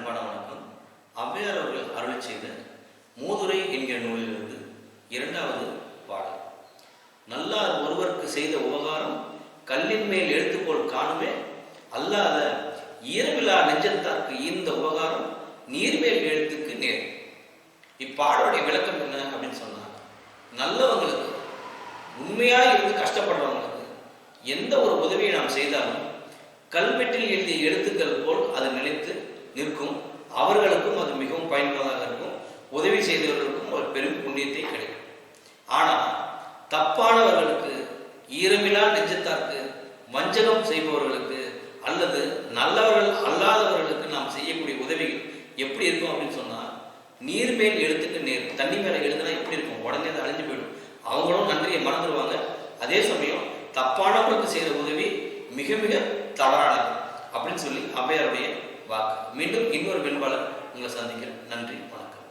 அன்பான வணக்கம். ஔவையார் அவர்கள் அருள் செய்த மூதுரை என்கிற நூலிலிருந்து இரண்டாவது பாடல். நல்லார் ஒருவருக்கு செய்த உபகாரம் கல்லின் மேல் எழுத்து போல் காணுமே அல்லாத இயல்பிலா நெஞ்சத்தார்க்கு ஈர்ந்த உபகாரம் நீர்மேல் எழுத்துக்கு நேர். இப்பாடலுடைய விளக்கம் என்ன அப்படின்னு சொன்னா நல்லவங்களுக்கு உண்மையா இருந்து கஷ்டப்படுறவங்களுக்கு எந்த ஒரு உதவியை நாம் செய்தாலும் கல்வெட்டில் எழுதிய எழுத்துக்கள் போல் அது நிலைத்து நிற்கும் அவர்களுக்கும் அது மிகவும் பயனுள்ளதாக இருக்கும் உதவி செய்தவர்களுக்கும் ஒரு பெரும் புண்ணியத்தை கிடைக்கும். ஆனால் தப்பானவர்களுக்கு ஈரமிலா நெஞ்சத்தார்க்கு வஞ்சகம் செய்பவர்களுக்கு அல்லது நல்லவர்கள் அல்லாதவர்களுக்கு நாம் செய்யக்கூடிய உதவிகள் எப்படி இருக்கும் அப்படின்னு சொன்னா நீர் மேல் எழுத்துக்கு நேர் தண்ணி மேல எழுதுனா எப்படி இருக்கும்? உடனே அது அழிஞ்சு போயிடும். அவங்களும் நன்றியை மறந்துடுவாங்க அதே சமயம் தப்பானவர்களுக்கு செய்கிற உதவி மிக மிக தவறானது அப்படின்னு சொல்லி அவையாருடைய வாக்கு. மீண்டும் இன்னொரு வெண்பாளர் உங்களை சந்திக்கிறேன். நன்றி வணக்கம்.